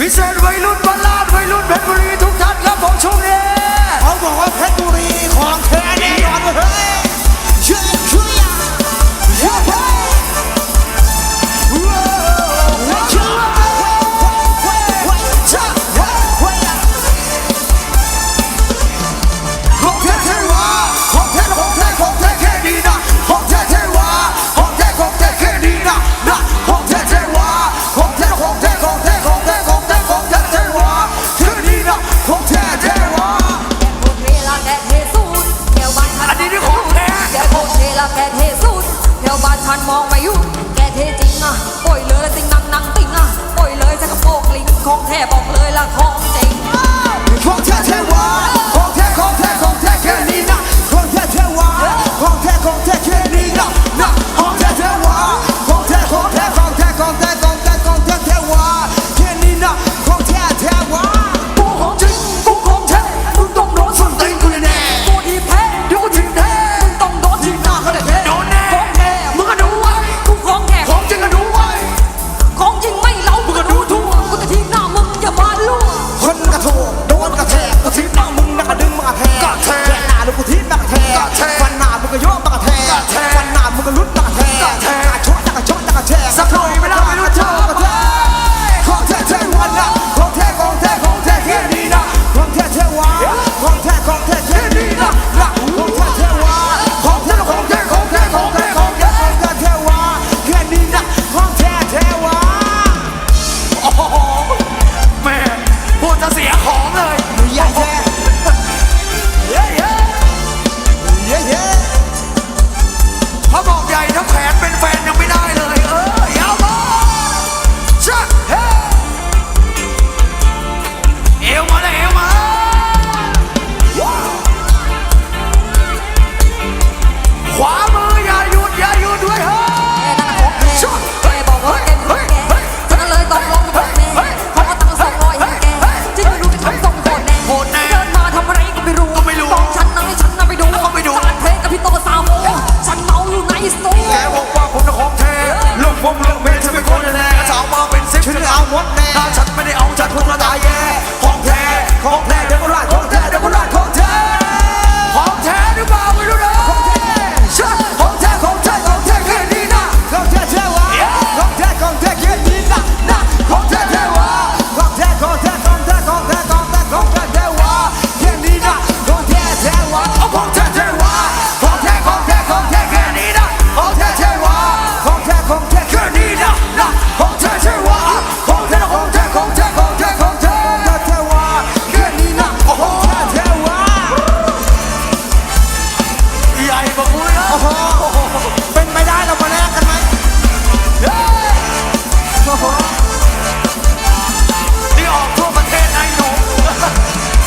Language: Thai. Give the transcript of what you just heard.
พิเศษไวรุ่นบรลลาดไวรุ่นเพชรบุรีทุกท่านครับผมช่วงนี้เขาบอกว่าเพชร แถวบ้านฉันมองไปยุ่แกเทจริงอะโอ้ยเหลือแต่สิ่งนั้